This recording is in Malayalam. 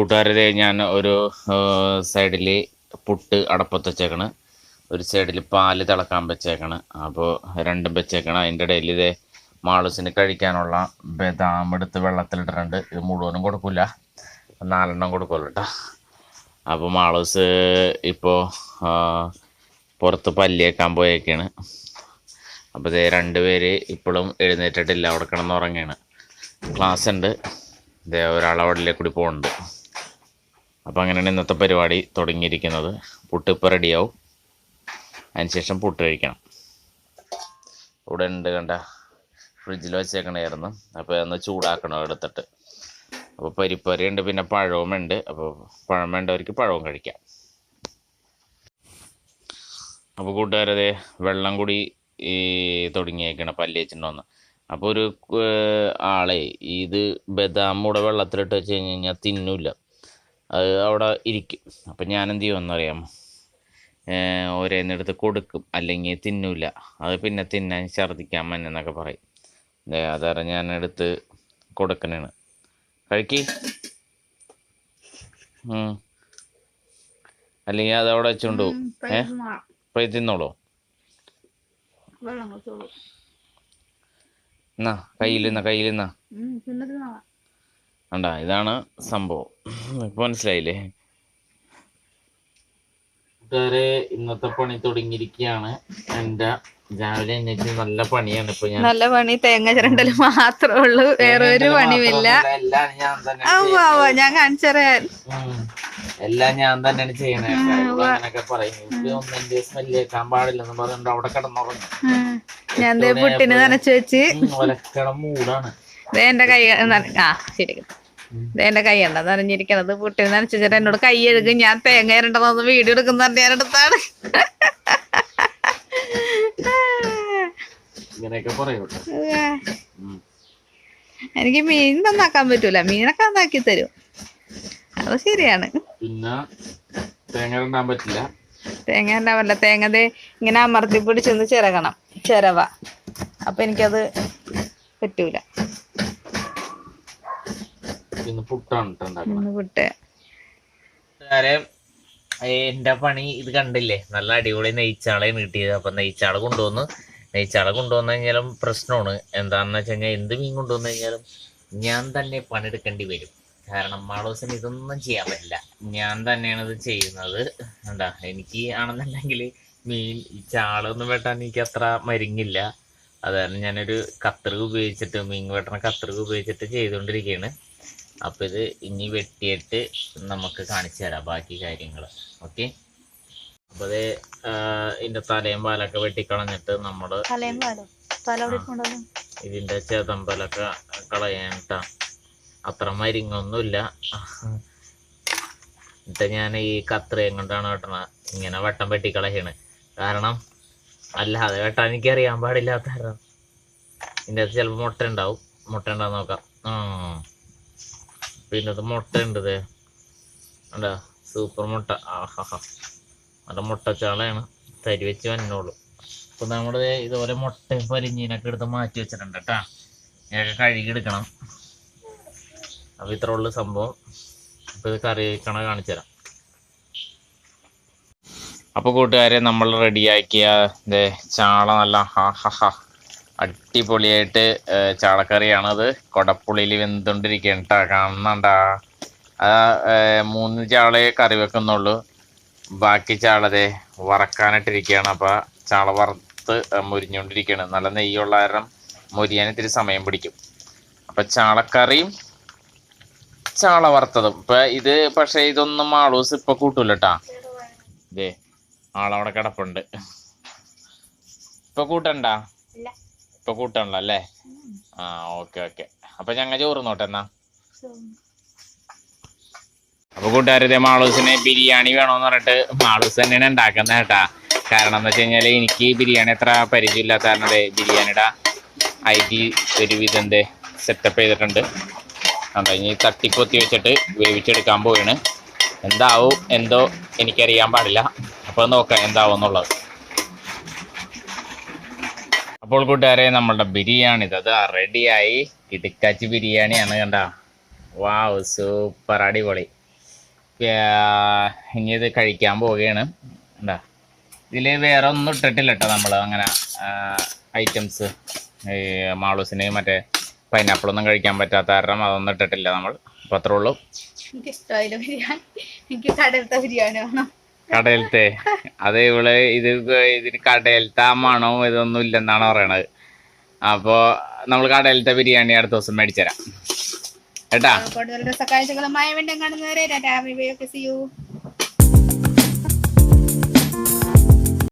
കൂട്ടുകാരെ ഞാൻ ഒരു സൈഡിൽ പുട്ട് അടപ്പത്ത് വെച്ചേക്കണ്. ഒരു സൈഡിൽ പാൽ തിളക്കാൻ വെച്ചേക്കണ്. അപ്പോൾ രണ്ടും വെച്ചേക്കണം. അതിന്റെ ഇടയിൽ ഇതേ മാളൂസിന് കഴിക്കാനുള്ള ബദാം എടുത്ത് വെള്ളത്തിലിട്ടിട്ടുണ്ട്. ഇത് മുഴുവനും കൊടുക്കില്ല നാലെണ്ണം കൊടുക്കുമല്ലോ കേട്ടോ. അപ്പോൾ മാളൂസ് ഇപ്പോൾ പുറത്ത് പല്ലിയേക്കാൻ പോയേക്കാണ്. അപ്പോൾ ഇതേ രണ്ടുപേര് ഇപ്പോഴും എഴുന്നേറ്റിട്ടില്ല. അവിടെ കിടന്ന് ക്ലാസ് ഉണ്ട് ഇതേ ഒരാൾ അവിടെ കൂടി പോകുന്നുണ്ട്. അപ്പോൾ അങ്ങനെയാണ് ഇന്നത്തെ പരിപാടി തുടങ്ങിയിരിക്കുന്നത്. പുട്ട് ഇപ്പോൾ റെഡിയാവും. അതിനുശേഷം പുട്ട് കഴിക്കണം. ഇവിടെ ഉണ്ട് കണ്ട ഫ്രിഡ്ജിൽ വെച്ചേക്കണായിരുന്നു. അപ്പോൾ ഒന്ന് ചൂടാക്കണം എടുത്തിട്ട്. അപ്പോൾ പരിപ്പറി ഉണ്ട് പിന്നെ പഴവും ഉണ്ട്. അപ്പോൾ പഴം വേണ്ടവർക്ക് പഴവും കഴിക്കാം. അപ്പോൾ കൂട്ടുകാരതെ വെള്ളം കൂടി ഈ തുടങ്ങിയേക്കണം പല്ലിയച്ചിട്ടുണ്ടോന്ന് അപ്പോൾ ഒരു ആളെ ഇത് ബദാം കൂടെ വെള്ളത്തിലിട്ട് വെച്ച് കഴിഞ്ഞ് കഴിഞ്ഞാൽ തിന്നൂല അത് അവിടെ ഇരിക്കും. അപ്പം ഞാൻ എന്ത് ചെയ്യുമെന്നറിയാമോ ഓരോന്നെടുത്ത് കൊടുക്കും. അല്ലെങ്കിൽ തിന്നൂല. അത് പിന്നെ തിന്നാൻ ഛർദ്ദിക്കാൻ മന്നെന്നൊക്കെ പറയും. ദേ അതാരം ഞാൻ എടുത്ത് കൊടുക്കണേണ് കഴിക്കി. അല്ലെങ്കിൽ അത് അവിടെ വെച്ചുകൊണ്ട് പോകും ഏ? പോയി തിന്നോളൂ. എന്നാ കയ്യിൽ നിന്നാ കയ്യിൽ നാളെ കണ്ടാ ഇതാണ് സംഭവം. ഇപ്പൊ മനസ്സിലായില്ലേ? കൂട്ടുകാരെ ഇന്നത്തെ പണി തുടങ്ങിയിരിക്കുകയാണ്. എന്റെ രാവിലെ എണ്ണീറ്റ് നല്ല പണിയാണ് ഇപ്പൊ ഞാൻ. നല്ല പണി തേങ്ങ ചിരണ്ടൽ മാത്രമേ ഉള്ളൂ. വേറെ ഒരു പണിയുമില്ല. എല്ലാം ഞാൻ തന്നെ ആവാ ഞാൻ കാണിച്ചറിയാൻ. എല്ലാം ഞാൻ തന്നെയാണ് ചെയ്യണേ. അങ്ങനെയൊക്കെ പറയും. സ്മെല്ല് കേൾക്കാൻ പാടില്ലെന്ന് പറഞ്ഞിട്ട് അവിടെ കിടന്നുറങ്ങി. ഞാൻ ദേ പുട്ടിന് നനച്ചു വെച്ച്. ഒലക്കട മൂടാണ്. ദേ എന്റെ കൈ ആ ശരി. എന്റെ കൈ ഉണ്ട നനഞ്ഞിരിക്കണത് പൊട്ടി നനച്ചു എന്നോട് കൈ എഴുകും ഞാൻ തേങ്ങ ഇരണ്ടതെന്ന് വീഡിയോ എടുക്കുന്ന ഞാൻ എടുത്താണ്. എനിക്ക് മീൻ നന്നാക്കാൻ പറ്റൂല. മീനൊക്കെ നന്നാക്കി തരും. അത് ശരിയാണ്. പിന്നെ തേങ്ങ ഇടാൻ പറ്റില്ല. തേങ്ങ ഉണ്ടാവില്ല തേങ്ങ ഇങ്ങനെ അമർത്തി പിടിച്ചൊന്ന് ചിരകണം. ചിരവ. അപ്പൊ എനിക്കത് പറ്റൂല. പിന്നെ പുട്ടാണ് എന്റെ പണി ഇത് കണ്ടില്ലേ? നല്ല അടിപൊളി നെയ്ച്ചാളെയാണ് കിട്ടിയത് അപ്പൊ നെയ്ച്ചാൾ കൊണ്ടുവന്ന് നെയ്ച്ചാൾ കൊണ്ടുവന്നു കഴിഞ്ഞാലും പ്രശ്നമാണ്. എന്താണെന്ന് വെച്ച് കഴിഞ്ഞാൽ എന്ത് മീൻ കൊണ്ടുവന്നു കഴിഞ്ഞാലും ഞാൻ തന്നെ പണിയെടുക്കേണ്ടി വരും. കാരണം മാളോസിന് ഇതൊന്നും ചെയ്യാൻ പറ്റില്ല. ഞാൻ തന്നെയാണ് ഇത് ചെയ്യുന്നത്. എന്താ എനിക്ക് ആണെന്നുണ്ടെങ്കിൽ മീൻ ഈ ചാളൊന്നും വെട്ടാൻ എനിക്ക് അത്ര മരുങ്ങില്ല അത് കാരണം ഞാനൊരു കത്രിക ഉപയോഗിച്ചിട്ട് മീൻ വെട്ടണ കത്രിക ഉപയോഗിച്ചിട്ട് ചെയ്തുകൊണ്ടിരിക്കുകയാണ്. അപ്പൊ ഇത് ഇനി വെട്ടിയിട്ട് നമുക്ക് കാണിച്ചു തരാം ബാക്കി കാര്യങ്ങൾ ഓക്കെ? അപ്പൊ ഇത് ഇതിന്റെ തലയും പാലൊക്കെ വെട്ടിക്കളഞ്ഞിട്ട് കൊണ്ടുവന്നു ഇതിന്റെ ചേതമ്പലൊക്കെ കളയാനിട്ടാ അത്ര മരിങ്ങൊന്നുമില്ല. എന്നിട്ട് ഞാൻ ഈ കത്രയും കൊണ്ടാണ് വെട്ടണ. ഇങ്ങനെ വട്ടം വെട്ടിക്കളയാണ്. കാരണം അല്ലാതെ വെട്ടാൻ എനിക്ക് അറിയാൻ പാടില്ലാത്ത കാരണം. ഇതിന്റെ അകത്ത് ചിലപ്പോൾ മുട്ട ഉണ്ടാവും. മുട്ട ഉണ്ടാവും നോക്കാം. ആ. പിന്നെ അത് മുട്ട ഉണ്ട് അല്ല സൂപ്പർ മുട്ട. ആഹാ നല്ല മുട്ടച്ചാളയാണ് തരി വെച്ച് വന്നോളൂ. അപ്പൊ നമ്മൾ ഇതുപോലെ മുട്ട പരിഞ്ഞീനൊക്കെ എടുത്ത് മാറ്റി വെച്ചിട്ടുണ്ട് കേട്ടാ. ഇതൊക്കെ കഴുകിയെടുക്കണം അപ്പൊ ഇത്ര ഉള്ളു സംഭവം. അപ്പൊ ഇത് കറി വെക്കണ കാണിച്ചു തരാം. അപ്പൊ കൂട്ടുകാരെ നമ്മൾ റെഡിയാക്കിയ ചാള നല്ല ഹാ അടിപൊളിയായിട്ട് ചാളക്കറിയാണത് കൊടപ്പുളിയിൽ വെന്തുകൊണ്ടിരിക്കുകയാണ്. കേട്ടോ കാണുന്നുണ്ടാ. ആ മൂന്ന് ചാളയെ കറി വെക്കുന്നുള്ളൂ. ബാക്കി ചാളതെ വറക്കാനിട്ടിരിക്കുകയാണ്. അപ്പോൾ ചാള വറുത്ത് മുരിഞ്ഞുകൊണ്ടിരിക്കുകയാണ്. നല്ല നെയ്യുള്ള കാരണം മുരിയാൻ ഇത്തിരി സമയം പിടിക്കും. അപ്പം ചാളക്കറിയും ചാള വറുത്തതും. ഇപ്പം ഇത് പക്ഷേ ഇതൊന്നും ആളൂസ് ഇപ്പം കൂട്ടൂല കേട്ടാ ആളവിടെ കിടപ്പുണ്ട്. ഇപ്പൊ കൂട്ടണ്ട. ഇപ്പൊ കൂട്ടണല്ലോ അല്ലേ ആ ഓക്കെ ഓക്കെ. അപ്പൊ ഞങ്ങൾ ചോറ് നോട്ടെ എന്നാ. അപ്പൊ കൂട്ടുകാരുടെ മാളൂസിന് ബിരിയാണി വേണോന്ന് പറഞ്ഞിട്ട് മാളൂസ് തന്നെയാണ് ഉണ്ടാക്കുന്നത് കേട്ടാ. കാരണം എന്താ വെച്ച് കഴിഞ്ഞാൽ എനിക്ക് ബിരിയാണി അത്ര പരിചയമില്ലാത്ത കാരണം ബിരിയാണിയുടെ ഒരു ഒരുവിധം എന്തേ സെറ്റപ്പ് ചെയ്തിട്ടുണ്ട്. അപ്പൊ ഇനി തട്ടിപ്പൊത്തി വെച്ചിട്ട് വേവിച്ചെടുക്കാൻ പോവാണ്. എന്താവും എന്തോ എനിക്കറിയാൻ പാടില്ല. അപ്പോൾ നോക്കാം എന്താവും എന്നുള്ളത് അപ്പോൾ കൂട്ടുകാരെ നമ്മളുടെ ബിരിയാണി ഇത് റെഡിയായി ഇടുക്കാച്ചി ബിരിയാണിയാണ് കണ്ട. വാവ് സൂപ്പർ അടിപൊളി. ഇനി ഇത് കഴിക്കാൻ പോവുകയാണ്. എന്താ ഇതിൽ വേറെ ഒന്നും ഇട്ടിട്ടില്ല കേട്ടോ നമ്മൾ അങ്ങനെ ഐറ്റംസ് ഈ മാളൂസിന് മറ്റേ പൈനാപ്പിളൊന്നും കഴിക്കാൻ പറ്റാത്ത കാരണം അതൊന്നും ഇട്ടിട്ടില്ല നമ്മൾ. അപ്പം അത്രേ ഉള്ളൂ. എനിക്ക് ഇഷ്ടമായില്ല ബിരിയാണി. എനിക്ക് കടലത്തെ ബിരിയാണി വേണം. കടയിലത്തെ. അത് ഇവൾ ഇത് ഇതിന് കടയിലത്തെ ആ മണവും ഇതൊന്നും ഇല്ലെന്നാണ് പറയണത്. അപ്പോൾ നമ്മൾ കടയിലത്തെ ബിരിയാണി അടുത്ത ദിവസം മേടിച്ചു തരാം. കേട്ടാ? കൂടുതൽ കാണുന്നവരെ ബൈ ബൈ യു.